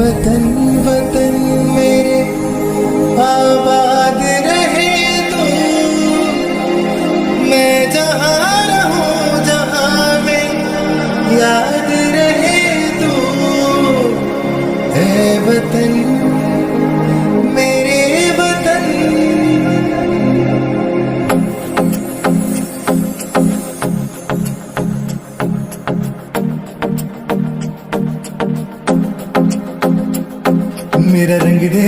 वतन वतन ਮੇਰਾ ਰੰਗ ਦੇ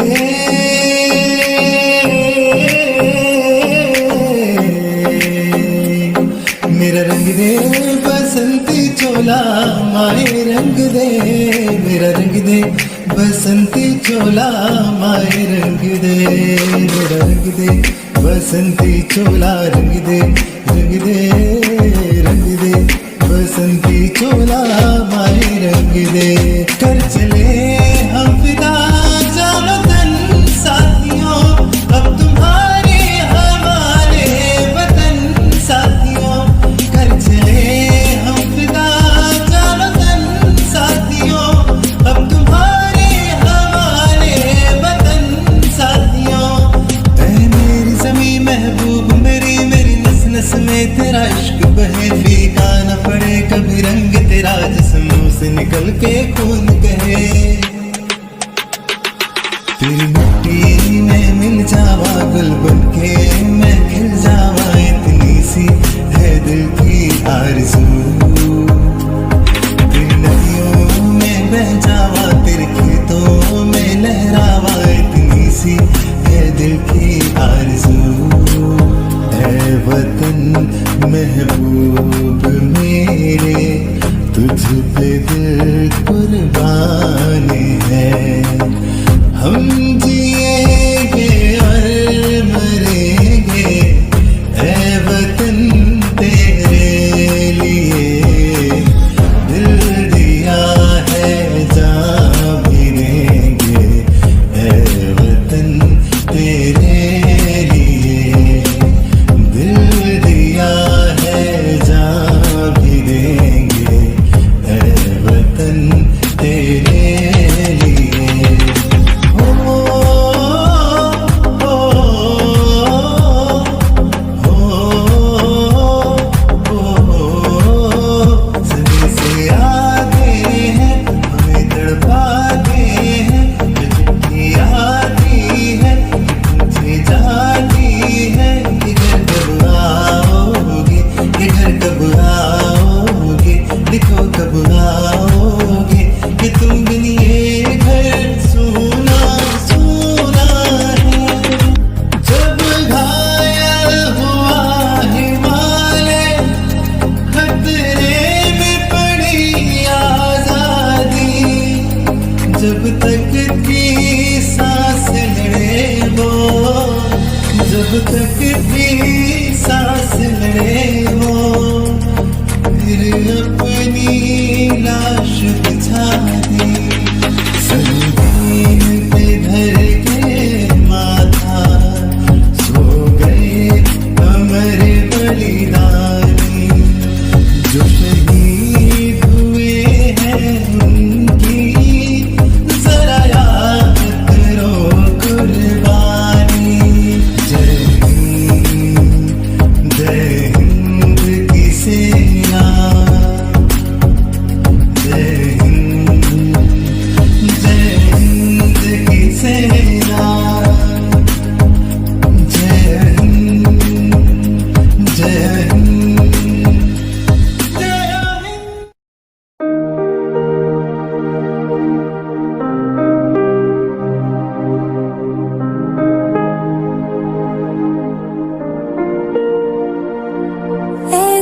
ਮੇਰਾ ਰੰਗ ਦੇ ਬਸੰਤੀ ਚੋਲਾ ਮਾਏ ਰੰਗ ਦੇ ਮੇਰਾ ਰੰਗ ਦੇ बसंती चोला माए रंग दे रंग दे बसंती चोला रंग दे रंग दे रंग दे बसंती चोला माए रंग दे कर चले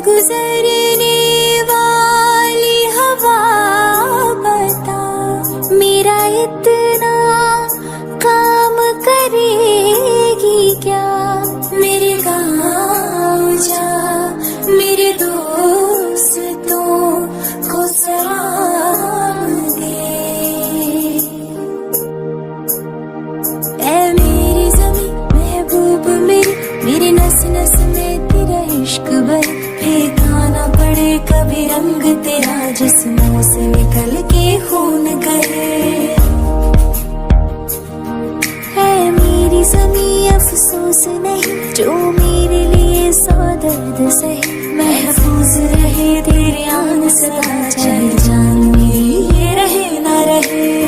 गुजरने वाली हवा बता मेरा इतना काम करेगी क्या मेरे गाँव जा मेरे दोस्तों को सलाम दे ए मेरी जमी महबूब मेरी मेरी नस नस में तेरा इश्क भरे भी रंग तेरा जिसमें से निकल के खून करे। है मेरी जमी अफसोस नहीं, जो मेरे लिए सौ दर्द सही। महफूज रहे तेरे आन सदा, चाहे जान मेरी ये रहे ना रहे।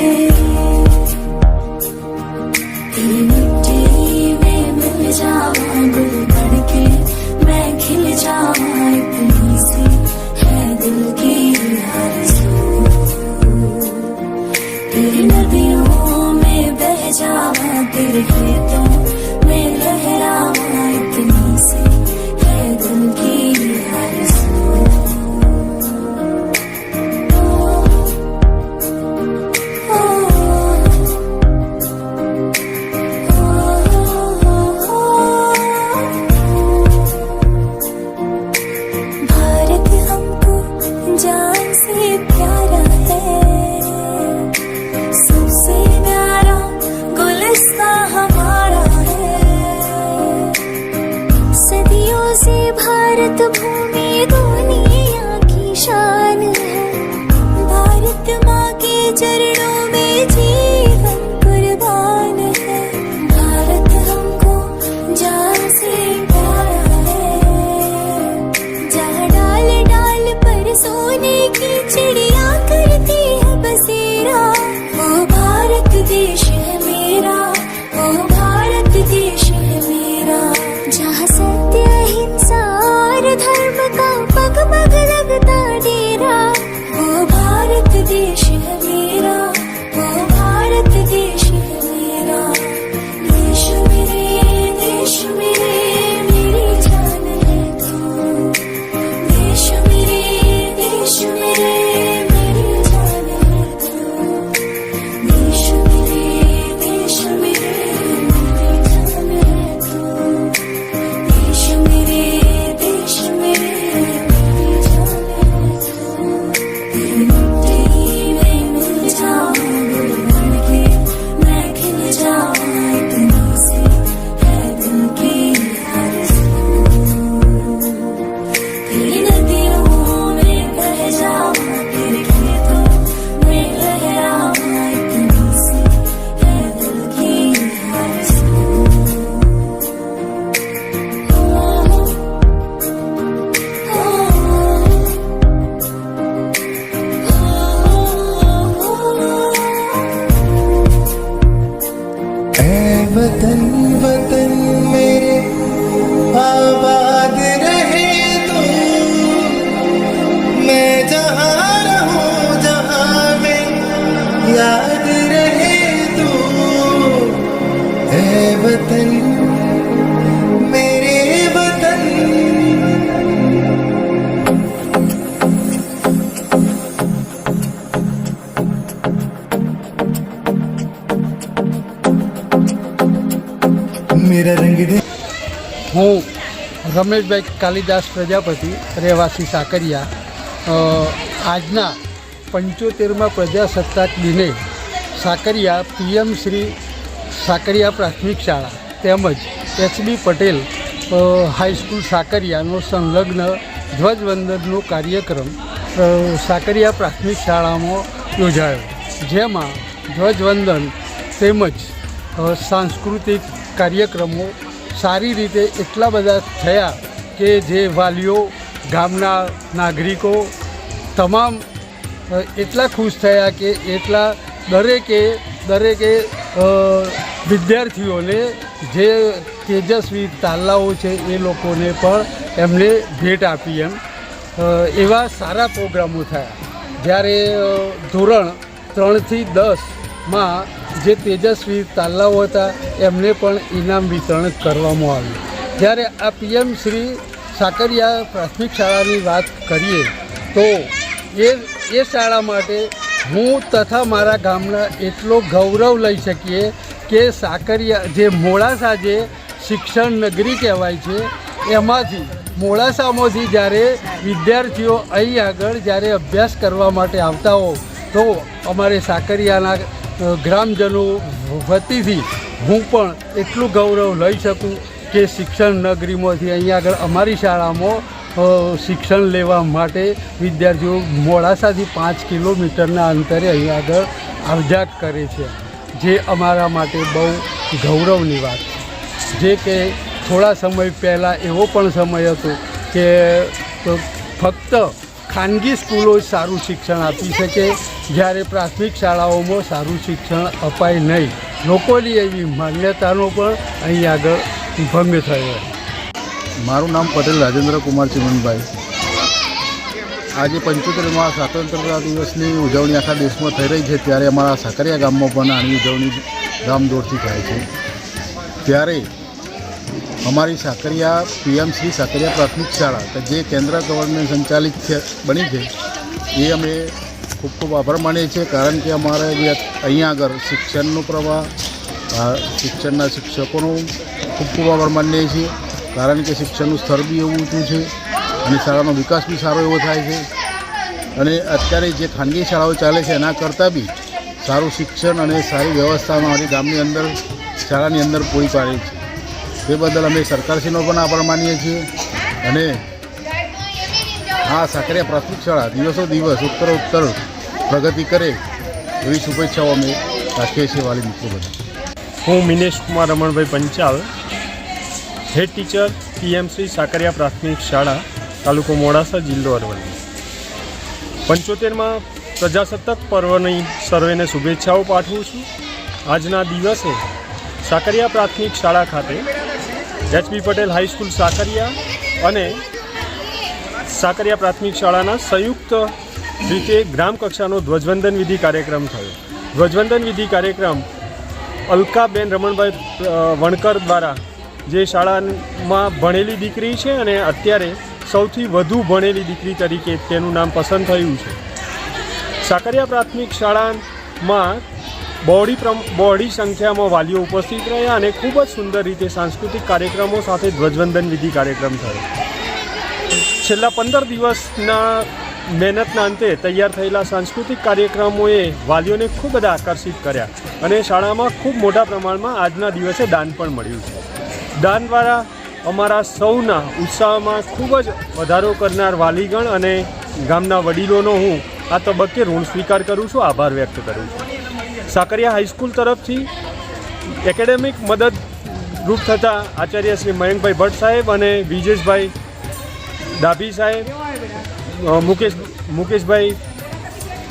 से भारत भूमि दुनिया की शान है भारत माँ के चरणों में जीवन મેરા રંગ દે. હું રમેશભાઈ કાલિદાસ પ્રજાપતિ, રહેવાસી સાકરિયા. આજના પંચોતેરમાં પ્રજાસત્તાક દિને સાકરિયા પીએમ શ્રી સાકરિયા પ્રાથમિક શાળા તેમજ એચબી પટેલ હાઈસ્કૂલ સાકરિયાનો સંલગ્ન ધ્વજવંદનનો કાર્યક્રમ સાકરિયા પ્રાથમિક શાળામાં યોજાયો. જેમાં ધ્વજવંદન તેમજ સાંસ્કૃતિક કાર્યક્રમો સારી રીતે એટલા બધા થયા કે જે વાલીઓ, ગામના નાગરિકો તમામ એટલા ખુશ થયા કે એટલા દરેકે દરેકે વિદ્યાર્થીઓને જે તેજસ્વી તાલાઓ છે એ લોકોને પણ એમને ભેટ આપી એમ. એવા સારા પ્રોગ્રામો થયા. જ્યારે ધોરણ ત્રણથી દસમાં જે તેજસ્વી તાલાઓ હતા, એમને પણ ઇનામ વિતરણ કરવામાં આવ્યું. જ્યારે આ પીએમ શ્રી સાકરિયા પ્રાથમિક શાળાની વાત કરીએ, તો એ એ શાળા માટે હું તથા મારા ગામના એટલો ગૌરવ લઈ શકીએ કે સાકરિયા, જે મોડાસા જે શિક્ષણ નગરી કહેવાય છે, એમાંથી મોડાસામાંથી જ્યારે વિદ્યાર્થીઓ અહીં આગળ જ્યારે અભ્યાસ કરવા માટે આવતા હો, તો અમારે સાકરિયાના ગ્રામજનો વતીથી હું પણ એટલું ગૌરવ લઈ શકું કે શિક્ષણ નગરીમાંથી અહીં આગળ અમારી શાળામાં શિક્ષણ લેવા માટે વિદ્યાર્થીઓ મોડાસાથી પાંચ કિલોમીટરના અંતરે અહીં આગળ આવજાટ કરે છે, જે અમારા માટે બહુ ગૌરવની વાત છે. જે કે થોડા સમય પહેલાં એવો પણ સમય હતો કે ફક્ત ખાનગી સ્કૂલો સારું શિક્ષણ આપી શકે જ્યારે પ્રાથમિક શાળાઓમાં સારું શિક્ષણ અપાય નહીં. લોકોની એવી માન્યતાનો પણ અહીં આગળ ભંગ થયો મારું નામ પટેલ રાજેન્દ્ર કુમાર ચિમનભાઈ. આજે પંચોતેરમાં સ્વાતંત્રતા દિવસની ઉજવણી આખા દેશમાં થઈ રહી છે. ત્યારે અમારા સાકરિયા ગામમાં પણ આની ઉજવણી ધામધોરથી થાય છે. ત્યારે અમારી સાકરિયા પીએમ શ્રી સાકરિયા પ્રાથમિક શાળા, કે જે કેન્દ્ર ગવર્મેન્ટ સંચાલિત છે, બની છે, એ અમે ખૂબ ખૂબ આભાર માનીએ છીએ, કારણ કે અમારે અહીંયા આગળ શિક્ષણનો પ્રવાહ શિક્ષણના શિક્ષકોનો ખૂબ ખૂબ આભાર માનીએ છીએ, કારણ કે શિક્ષણનું સ્તર બી એવું ઊંચું છે અને શાળાનો વિકાસ બી સારો એવો થાય છે. અને અત્યારે જે ખાનગી શાળાઓ ચાલે છે, એના કરતાં બી સારું શિક્ષણ અને સારી વ્યવસ્થા અમારી ગામની અંદર, શાળાની અંદર પૂરી પાડે છે. તે બદલ અમે સરકારશ્રીનો પણ આભાર માનીએ છીએ અને આ સાકરિયા પ્રાથમિક શાળા દિવસો દિવસ ઉત્તર ઉત્તર પ્રગતિ કરે એવી શુભેચ્છાઓ અમે રાખીએ છીએ વાલી મિત્રો બધા હું Minesh Kumar Ramanbhai Panchal, head teacher PMC Sakariya પ્રાથમિક શાળા, તાલુકો મોડાસા, જિલ્લો અરવલ્લી. પંચોતેરમાં પ્રજાસત્તાક પર્વની સર્વેને શુભેચ્છાઓ પાઠવું છું. આજના દિવસે સાકરિયા પ્રાથમિક શાળા ખાતે એચબી પટેલ હાઈસ્કૂલ સાકરિયા અને સાકરિયા પ્રાથમિક શાળાના સંયુક્ત રીતે ગ્રામ કક્ષાનો ધ્વજવંદન વિધિ કાર્યક્રમ થયો. ધ્વજવંદન વિધિ કાર્યક્રમ અલકાબેન રમણભાઈ વણકર દ્વારા જે શાળામાં ભણેલી દીકરી છે અને અત્યારે સૌથી વધુ ભણેલી દીકરી તરીકે તેનું નામ પસંદ થયું છે. સાકરિયા પ્રાથમિક શાળામાં બહોળી બહોળી સંખ્યામાં વાલીઓ ઉપસ્થિત રહ્યા અને ખૂબ જ સુંદર રીતે સાંસ્કૃતિક કાર્યક્રમો સાથે ધ્વજવંદન વિધિ કાર્યક્રમ થયો. છેલ્લા પંદર દિવસના મહેનતના અંતે તૈયાર થયેલા સાંસ્કૃતિક કાર્યક્રમોએ વાલીઓને ખૂબ બધા આકર્ષિત કર્યા અને શાળામાં ખૂબ મોટા પ્રમાણમાં આજના દિવસે દાન પણ મળ્યું છે. દાન દ્વારા અમારા સૌના ઉત્સાહમાં ખૂબ જ વધારો કરનાર વાલીગણ અને ગામના વડીલોનો હું આ તબક્કે ઋણ સ્વીકાર કરું છું. આભાર વ્યક્ત કરું છું. સાકરિયા હાઈસ્કૂલ તરફથી એકેડેમિક મદદ રૂપ થતાં આચાર્ય શ્રી મયંકભાઈ ભટ્ટ સાહેબ અને વિજેશભાઈ ડાભી સાહેબ મુકેશ, મુકેશભાઈ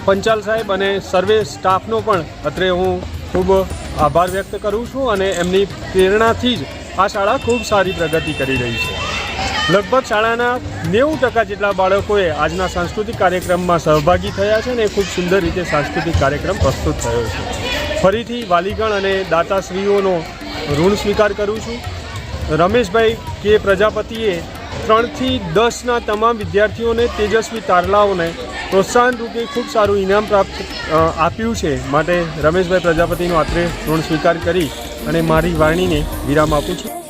પંચાલ સાહેબ અને સર્વે સ્ટાફનો પણ અત્રે હું ખૂબ આભાર વ્યક્ત કરું છું અને એમની પ્રેરણાથી જ આ શાળા ખૂબ સારી પ્રગતિ કરી રહી છે. લગભગ શાળાના નેવું ટકા જેટલા બાળકોએ આજના સાંસ્કૃતિક કાર્યક્રમમાં સહભાગી થયા છે અને ખૂબ સુંદર રીતે સાંસ્કૃતિક કાર્યક્રમ પ્રસ્તુત થયો છે. ફરીથી વાલીગણ અને દાતાશ્રીઓનો ઋણ સ્વીકાર કરું છું. રમેશભાઈ કે પ્રજાપતિએ ત્રણથી દસના તમામ વિદ્યાર્થીઓને તેજસ્વી તારલાઓને પ્રોત્સાહન રૂપે ખૂબ સારું ઇનામ પ્રાપ્ત આપ્યું છે માટે રમેશભાઈ પ્રજાપતિનો આત્રે ઋણ સ્વીકાર કરી અને મારી વાણીને વિરામ આપું છું.